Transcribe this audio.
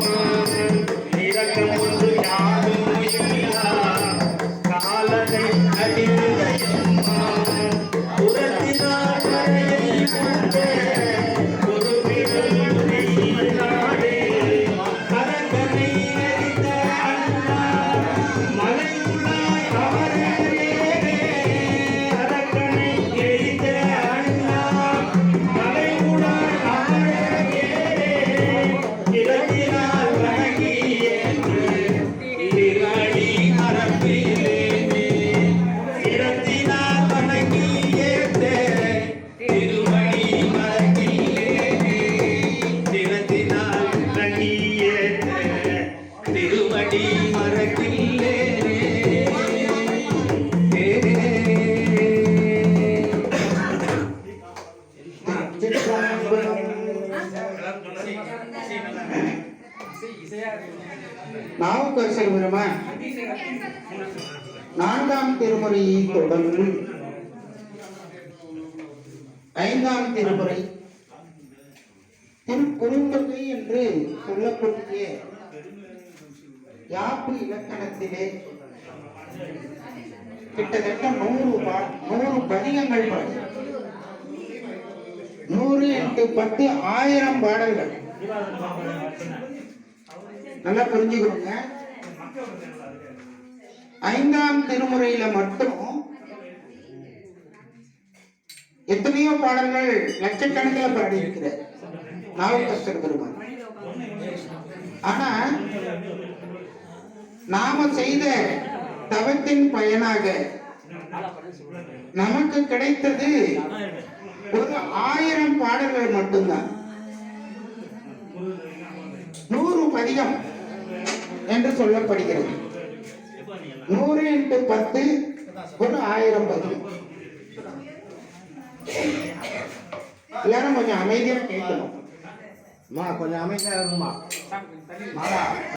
Thank you. நாவுக்கு செல்கிறோமா நான்காம் திருமுறையை தொடர்ந்து ஐந்தாம் திருமுறை. திருக்குறுந்தொகை என்று சொல்லக்கூடிய யாப்பு இலக்கணத்திலே கிட்டத்தட்ட நூறு பா- நூறு பதிகங்கள் பாடி. நூறு எட்டு பத்து ஆயிரம் பாடல்கள். நல்லா புரிஞ்சுக்கோங்க ஐந்தாம் திருமுறையில மட்டும் எத்தனையோ பாடல்கள் லட்சக்கணக்கில் பாடி இருக்கிறார் நாவுக்கரசர் பெருமான். ஆனா நாம செய்த தவத்தின் பயனாக நமக்கு கிடைத்தது ஒரு ஆயிரம் பாடல்கள் மட்டும்தான். நூறு பதிகம் என்று சொல்லப்படுகிறது. நூறு இன்ட்டு பத்து ஒரு ஆயிரம் பதிகம். எல்லாரும் கொஞ்சம் அமைதியா கேட்கணும். அம்மா கொஞ்சம் அமைதியா இருக்குமா மாலா